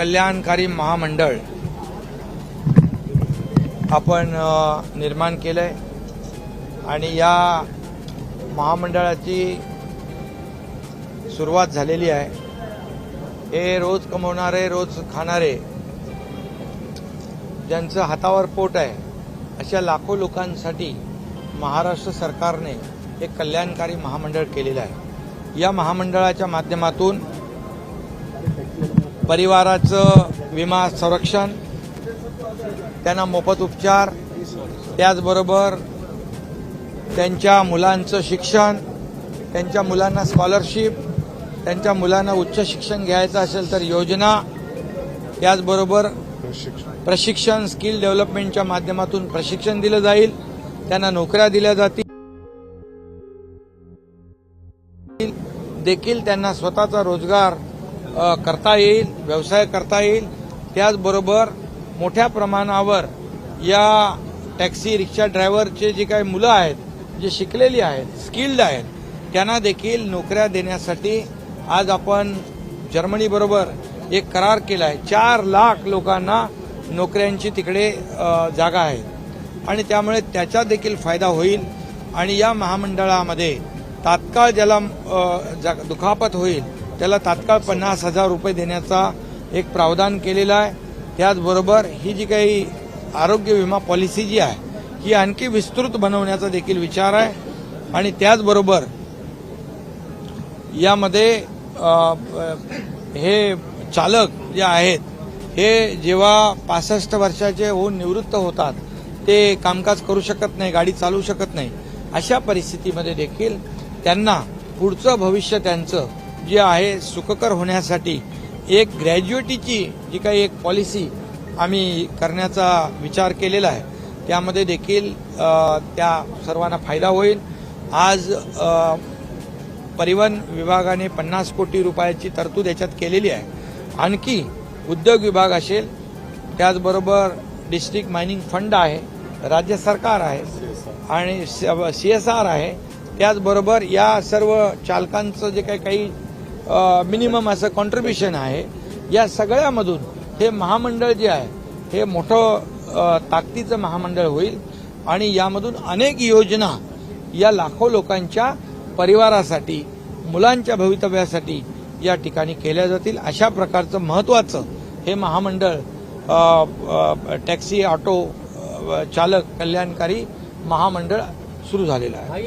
कल्याणकारी महामंडळ आपण निर्माण केलं आहे आणि या महामंडळाची सुरुवात झालेली आहे. हे रोज कमवणारे रोज खाणारे ज्यांचं हातावर पोट आहे अशा लाखो लोकांसाठी महाराष्ट्र सरकारने एक कल्याणकारी महामंडळ केलेलं आहे. या महामंडळाच्या माध्यमातून परिवाराचं विमा संरक्षण त्यांना मोफत उपचार त्याचबरोबर त्यांच्या मुलांचं शिक्षण त्यांच्या मुलांना स्कॉलरशिप त्यांच्या मुलांना उच्च शिक्षण घ्यायचं असेल तर योजना त्याचबरोबर प्रशिक्षण स्किल डेव्हलपमेंटच्या माध्यमातून प्रशिक्षण दिलं जाईल त्यांना नोकऱ्या दिल्या जातील. देखील त्यांना स्वतःचा रोजगार करता येईल व्यवसाय करता येईल. त्याचबरोबर मोठ्या प्रमाणावर या टॅक्सी रिक्षा ड्रायव्हरचे जे काही मुलं आहेत जे शिकलेली आहेत स्किल्ड आहेत त्यांना देखील नोकऱ्या देण्यासाठी आज आपण जर्मनीबरोबर एक करार केला आहे चार लाख लोकांना नोकऱ्यांची तिकडे जागा आहे. आणि त्यामुळे त्याचा देखील फायदा होईल आणि या महामंडळामध्ये तात्काळ ज्याला जा- दुखापत होईल त्याला तात्काळ पन्नास हजार रुपये देण्याचा एक प्रावधान केलेला आहे. त्याचबरोबर ही जी काही आरोग्य विमा पॉलिसी जी आहे ही आणखी विस्तृत बनवण्याचा देखील विचार आहे. आणि त्याचबरोबर यामध्ये हे चालक जे आहेत हे जेव्हा पासष्ट वर्षाचे होऊन निवृत्त होतात ते कामकाज करू शकत नाही गाडी चालवू शकत नाही. अशा परिस्थितीमध्ये देखील त्यांना पुढचं भविष्य त्यांचं जे आहे सुखकर होण्यासाठी एक ग्रॅज्युएटीची जी काही एक पॉलिसी आम्ही करण्याचा विचार केलेला आहे. त्यामध्ये देखील त्या सर्वांना फायदा होईल. आज परिवहन विभागाने पन्नास कोटी रुपयाची तरतूद याच्यात केलेली आहे. आणखी उद्योग विभाग असेल त्याचबरोबर डिस्ट्रिक्ट मायनिंग फंड आहे राज्य सरकार आहे आणि सी एस आर आहे. त्याचबरोबर या सर्व चालकांचं जे काही काही मिनिमम असं कॉन्ट्रीब्युशन आहे. या सगळ्यामधून हे महामंडळ जे आहे हे मोठं ताकदीचं महामंडळ होईल आणि यामधून अनेक योजना या लाखो लोकांच्या परिवारासाठी मुलांच्या भवितव्यासाठी या ठिकाणी केल्या जातील. अशा प्रकारचं महत्वाचं हे महामंडळ टॅक्सी ऑटो चालक कल्याणकारी महामंडळ सुरू झालेलं आहे.